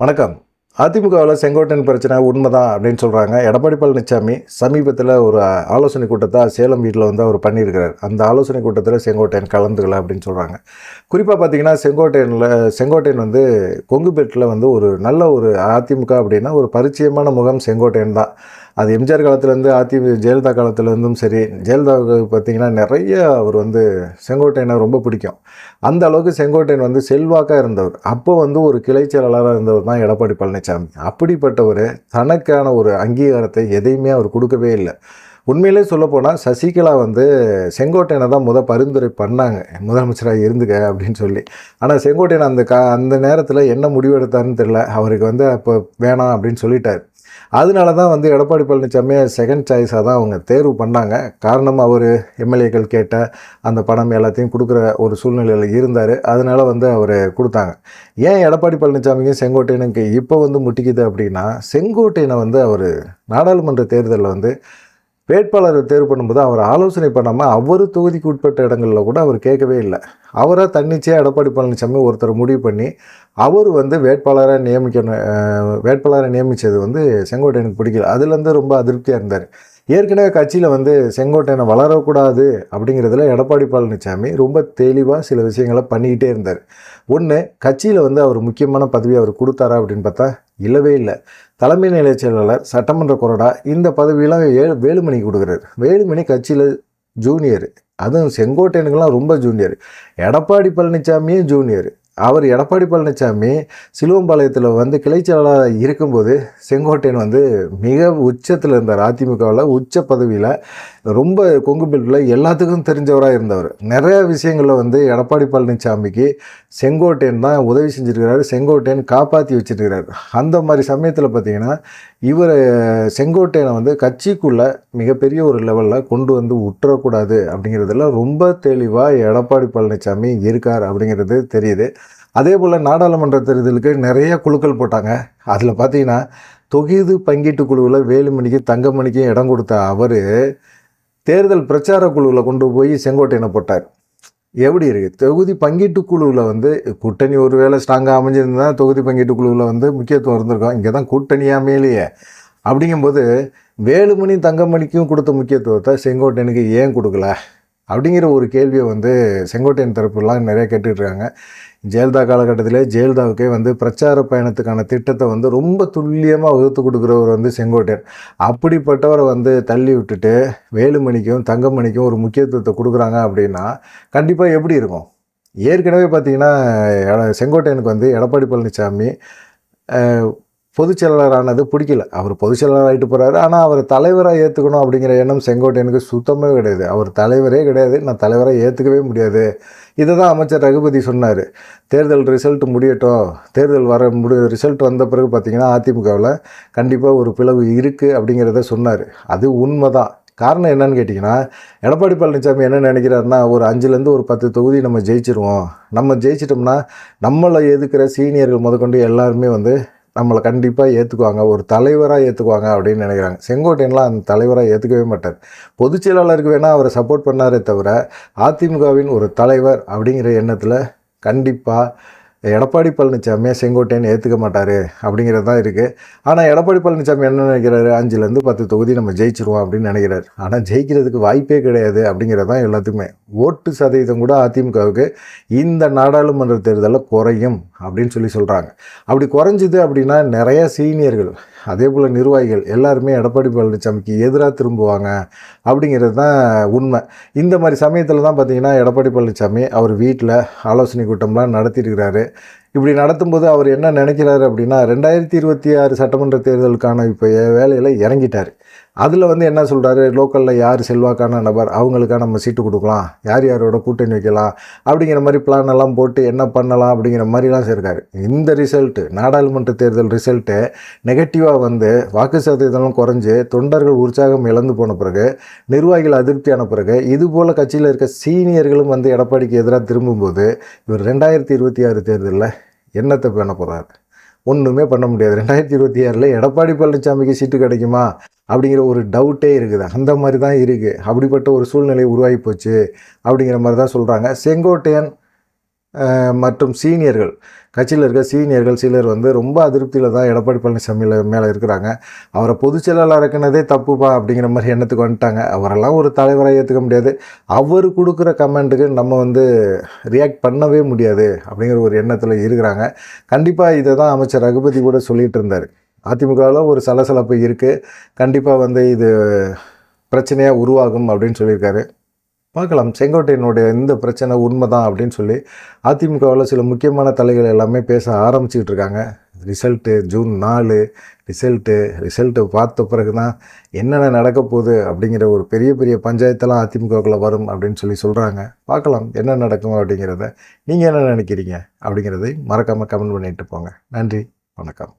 வணக்கம். அதிமுகவில் செங்கோட்டையன் பிரச்சனை உண்மைதான் அப்படின்னு சொல்கிறாங்க எடப்பாடி பழனிசாமி சமீபத்தில் ஒரு ஆலோசனை கூட்டத்தை சேலம் வீட்டில் வந்து அவர் பண்ணியிருக்கிறார். அந்த ஆலோசனை கூட்டத்தில் செங்கோட்டையன் கலந்துக்கல அப்படின்னு சொல்கிறாங்க குறிப்பாக பார்த்தீங்கன்னா செங்கோட்டையனில் செங்கோட்டையன் வந்து கொங்குபேட்டில் வந்து ஒரு நல்ல ஒரு அதிமுக அப்படின்னா ஒரு பரிச்சயமான முகம் செங்கோட்டையன் தான். அது எம்ஜிஆர் காலத்துலேருந்து அதிமுக ஜெயலலிதா காலத்துலேருந்தும் சரி ஜெயலலிதாவுக்கு பார்த்திங்கன்னா நிறைய அவர் வந்து செங்கோட்டையனை ரொம்ப பிடிக்கும். அந்த அளவுக்கு செங்கோட்டையன் வந்து செல்வாக்காக இருந்தவர். அப்போ வந்து ஒரு கிளை செயலாளராக இருந்தவர் தான் எடப்பாடி பழனிசாமி அப்படிப்பட்டவர் தனக்கான ஒரு அங்கீகாரத்தை எதையுமே அவர் கொடுக்கவே இல்லை. உண்மையிலே சொல்லப்போனால் சசிகலா வந்து செங்கோட்டையனை தான் முத பரிந்துரை பண்ணாங்க. முதலமைச்சராக இருந்துக்க அப்படின்னு சொல்லி. ஆனால் செங்கோட்டையன் அந்த கா அந்த நேரத்தில் என்ன முடிவு எடுத்தாருன்னு தெரில அவருக்கு வந்து அப்போ வேணாம் அப்படின்னு சொல்லிட்டார். அதனால தான் வந்து எடப்பாடி பழனிசாமியை செகண்ட் சாய்ஸாக தான் அவங்க தேர்வு பண்ணாங்க. காரணம் அவர் எம்எல்ஏக்கள் கேட்ட அந்த பணம் எல்லாத்தையும் கொடுக்குற ஒரு சூழ்நிலையில் இருந்தார். அதனால வந்து அவர் கொடுத்தாங்க. ஏன் எடப்பாடி பழனிசாமிக்கும் செங்கோட்டையனுக்கு இப்போ வந்து முட்டிக்குது அப்படின்னா செங்கோட்டையனை வந்து அவர் நாடாளுமன்ற தேர்தலில் வந்து வேட்பாளரை தேர்வு பண்ணும்போது அவர் ஆலோசனை பண்ணாமல் அவர் தொகுதிக்கு உட்பட்ட இடங்களில் கூட அவர் கேட்கவே இல்லை. அவராக தன்னிச்சையாக எடப்பாடி பழனிசாமி ஒருத்தர் முடிவு பண்ணி அவர் வந்து வேட்பாளராக நியமிக்கணும் வேட்பாளரை நியமித்தது வந்து செங்கோட்டையனுக்கு பிடிக்கல. அதுலேருந்து ரொம்ப அதிருப்தியாக இருந்தார். ஏற்கனவே கட்சியில் வந்து செங்கோட்டையனை வளரக்கூடாது அப்படிங்கிறதுல எடப்பாடி பழனிசாமி ரொம்ப தெளிவாக சில விஷயங்களை பண்ணிக்கிட்டே இருந்தார். ஒன்று கட்சியில் வந்து அவர் முக்கியமான பதவி அவர் கொடுத்தாரா அப்படின்னு பார்த்தா இல்லவே இல்லை. தலைமை நிலைய செயலாளர் சட்டமன்ற கொறடா இந்த பதவியெல்லாம் ஏழு வேலுமணிக்கு கொடுக்குறாரு. வேலுமணி கட்சியில் ஜூனியர் அதுவும் செங்கோட்டையனுக்கெல்லாம் ரொம்ப ஜூனியர் எடப்பாடி பழனிசாமியும் ஜூனியர் அவர் எடப்பாடி பழனிசாமி சிலுவம்பாளையத்தில் வந்து கிளை செயலாளராக இருக்கும்போது செங்கோட்டையன் வந்து மிக உச்சத்தில் இருந்தார். அதிமுகவில் உச்ச பதவியில் ரொம்ப கொங்கு பெல்ட்டில் எல்லாத்துக்கும் தெரிஞ்சவராக இருந்தவர். நிறைய விஷயங்களில் வந்து எடப்பாடி பழனிசாமிக்கு செங்கோட்டையன் தான் உதவி செஞ்சுருக்கிறாரு. செங்கோட்டையன் காப்பாற்றி வச்சிருக்கிறார். அந்த மாதிரி சமயத்தில் பார்த்தீங்கன்னா இவர் செங்கோட்டையனை வந்து கட்சிக்குள்ளே மிகப்பெரிய ஒரு லெவலில் கொண்டு வந்து விட்டுறக்கூடாது அப்படிங்கிறதுல ரொம்ப தெளிவாக எடப்பாடி பழனிசாமி இருக்கார் அப்படிங்கிறது தெரியுது. அதே போல் நாடாளுமன்ற தேர்தலுக்கு நிறைய குழுக்கள் போட்டாங்க. அதில் பார்த்தீங்கன்னா தொகுதி பங்கீட்டு குழுவில் வேலுமணிக்கு தங்கமணிக்கும் இடம் கொடுத்த அவர் தேர்தல் பிரச்சார குழுவில் கொண்டு போய் செங்கோட்டையனை போட்டார். எப்படி இருக்குது தொகுதி பங்கீட்டு குழுவில் வந்து கூட்டணி ஒரு வேளை ஸ்ட்ராங்காக அமைஞ்சிருந்தால் தொகுதி பங்கீட்டு குழுவில் வந்து முக்கியத்துவம் இருந்திருக்கும். இங்கே தான் கூட்டணியாக மேலேயே அப்படிங்கும்போது வேலுமணி தங்கமணிக்கும் கொடுத்த முக்கியத்துவத்தை செங்கோட்டையனுக்கு ஏன் கொடுக்கல? அப்படிங்கிற ஒரு கேள்வியை வந்து செங்கோட்டையன் தரப்புலாம் நிறைய கேட்டுட்ருக்காங்க ஜெயலலிதா காலகட்டத்திலே ஜெயலலிதாவுக்கே வந்து பிரச்சார பயணத்துக்கான திட்டத்தை வந்து ரொம்ப துல்லியமாக வகுத்து கொடுக்குறவர் வந்து செங்கோட்டையன். அப்படிப்பட்டவரை வந்து தள்ளி விட்டுட்டு வேலுமணிக்கும் தங்கமணிக்கும் ஒரு முக்கியத்துவத்தை கொடுக்குறாங்க அப்படின்னா கண்டிப்பாக எப்படி இருக்கும்? ஏற்கனவே பார்த்திங்கன்னா செங்கோட்டையனுக்கு வந்து எடப்பாடி பழனிசாமி பொதுச் செயலாளரானது பிடிக்கல. அவர் பொதுச் செயலாளர் ஆகிட்டு போகிறாரு ஆனால் அவர் தலைவராக ஏற்றுக்கணும் அப்படிங்கிற எண்ணம் செங்கோட்டையனுக்கு சுத்தமே கிடையாது. அவர் தலைவரே கிடையாது. நான் தலைவராக ஏற்றுக்கவே முடியாது. இதை தான் அமைச்சர் ரகுபதி சொன்னார். தேர்தல் ரிசல்ட் முடியட்டும். தேர்தல் வர முடி ரிசல்ட் வந்த பிறகு பார்த்திங்கன்னா அதிமுகவில் கண்டிப்பாக ஒரு பிளவு இருக்குது அப்படிங்கிறத சொன்னார். அது உண்மை தான் காரணம் என்னன்னு கேட்டிங்கன்னா எடப்பாடி பழனிசாமி என்ன நினைக்கிறாருன்னா ஒரு அஞ்சுலேருந்து ஒரு பத்து தொகுதி நம்ம ஜெயிச்சிருவோம். நம்ம ஜெயிச்சிட்டோம்னா நம்மளை எதுக்குற சீனியர்கள் முதற்கொண்டு எல்லாருமே வந்து நம்மளை கண்டிப்பாக ஏற்றுக்குவாங்க ஒரு தலைவராக ஏற்றுக்குவாங்க அப்படின்னு நினைக்கிறாங்க. செங்கோட்டையன்லாம் அந்த தலைவராக ஏற்றுக்கவே மாட்டார். பொதுச் செயலாளருக்கு வேணால் அவரை சப்போர்ட் பண்ணாரே தவிர அதிமுகவின் ஒரு தலைவர் அப்படிங்கிற எண்ணத்தில் கண்டிப்பாக எடப்பாடி பழனிசாமியை செங்கோட்டையன் ஏற்றுக்க மாட்டார் அப்படிங்கிறது தான் இருக்குது ஆனால் எடப்பாடி பழனிசாமி என்ன நினைக்கிறாரு? அஞ்சுலேருந்து பத்து தொகுதி நம்ம ஜெயிச்சிருவோம் அப்படின்னு நினைக்கிறார். ஆனால் ஜெயிக்கிறதுக்கு வாய்ப்பே கிடையாது அப்படிங்கிறது தான் எல்லாத்துக்குமே. ஓட்டு சதவீதம் கூட அதிமுகவுக்கு இந்த நாடாளுமன்ற தேர்தலில் குறையும். அப்படின்னு சொல்லி சொல்கிறாங்க அப்படி குறைஞ்சிது அப்படின்னா நிறைய சீனியர்கள் அதே போல் நிர்வாகிகள் எல்லாருமே எடப்பாடி பழனிசாமிக்கு எதிராக திரும்புவாங்க அப்படிங்கிறது தான் உண்மை. இந்த மாதிரி சமயத்தில் தான் பார்த்திங்கன்னா எடப்பாடி பழனிசாமி அவர் வீட்டில் ஆலோசனை கூட்டம்லாம் நடத்தியிருக்கிறாரு இப்படி நடத்தும்போது அவர் என்ன நினைக்கிறாரு அப்படின்னா ரெண்டாயிரத்தி இருபத்தி ஆறு சட்டமன்ற தேர்தலுக்கான இப்போ வேலையில் இறங்கிட்டார். அதில் வந்து என்ன சொல்கிறாரு லோக்கலில் யார் செல்வாக்கான நபர்? அவங்களுக்காக நம்ம சீட்டு கொடுக்கலாம். யார் யாரோட கூட்டணி வைக்கலாம்? அப்படிங்கிற மாதிரி பிளான் எல்லாம் போட்டு என்ன பண்ணலாம் அப்படிங்கிற மாதிரிலாம் இருக்காரு இந்த ரிசல்ட்டு நாடாளுமன்ற தேர்தல் ரிசல்ட்டு நெகட்டிவாக வந்து வாக்கு சதவீதம் குறைஞ்சு தொண்டர்கள் உற்சாகம் இழந்து போன பிறகு நிர்வாகிகள் அதிருப்தியான பிறகு இது போல் கட்சியில் இருக்க சீனியர்களும் வந்து எடப்பாடிக்கு எதிராக திரும்பும்போது இவர் ரெண்டாயிரத்தி இருபத்தி ஆறு தேர்தலில் என்னத்தை பண்ண போகிறாரு ஒன்றுமே பண்ண முடியாது. ரெண்டாயிரத்தி இருபத்தி ஆறில் எடப்பாடி பழனிசாமிக்கு சீட்டு கிடைக்குமா? அப்படிங்கிற ஒரு டவுட்டே இருக்குது. அந்த மாதிரி தான் இருக்குது அப்படிப்பட்ட ஒரு சூழ்நிலை உருவாகி போச்சு அப்படிங்கிற மாதிரி தான் சொல்கிறாங்க செங்கோட்டையன் மற்றும் சீனியர்கள். கட்சியில் இருக்க சீனியர்கள் சிலர் வந்து ரொம்ப அதிருப்தியில் தான் எடப்பாடி பழனிசாமியில் மேலே இருக்கிறாங்க. அவரை பொதுச் செயலாளர் தப்புப்பா அப்படிங்கிற மாதிரி எண்ணத்துக்கு வந்துட்டாங்க. அவரெல்லாம் ஒரு தலைவராக ஏற்றுக்க முடியாது. அவர் கொடுக்குற கமெண்ட்டுக்கு நம்ம வந்து ரியாக்ட் பண்ணவே முடியாது அப்படிங்கிற ஒரு எண்ணத்தில் இருக்கிறாங்க. கண்டிப்பாக இதை தான் அமைச்சர் ரகுபதி கூட சொல்லிகிட்டு இருந்தார். அதிமுகவில் ஒரு சலசலப்பு இருக்குது கண்டிப்பாக வந்து இது பிரச்சனையாக உருவாகும் அப்படின்னு சொல்லியிருக்காரு. பார்க்கலாம். செங்கோட்டையனுடைய இந்த பிரச்சனை உண்மைதான் அப்படின்னு சொல்லி அதிமுகவில் சில முக்கியமான தலைகள் எல்லாமே பேச ஆரம்பிச்சுக்கிட்டு இருக்காங்க. ரிசல்ட்டு ஜூன் நாலு ரிசல்ட்டு ரிசல்ட்டு பார்த்த பிறகு தான் என்னென்ன நடக்க போகுது அப்படிங்கிற ஒரு பெரிய பெரிய பஞ்சாயத்தெல்லாம் அதிமுகக்குள்ளே வரும் அப்படின்னு சொல்லி சொல்கிறாங்க பார்க்கலாம் என்ன நடக்கும் அப்படிங்கிறத. நீங்கள் என்ன நினைக்கிறீங்க அப்படிங்கிறதை மறக்காமல் கமெண்ட் பண்ணிட்டு போங்க. நன்றி வணக்கம்.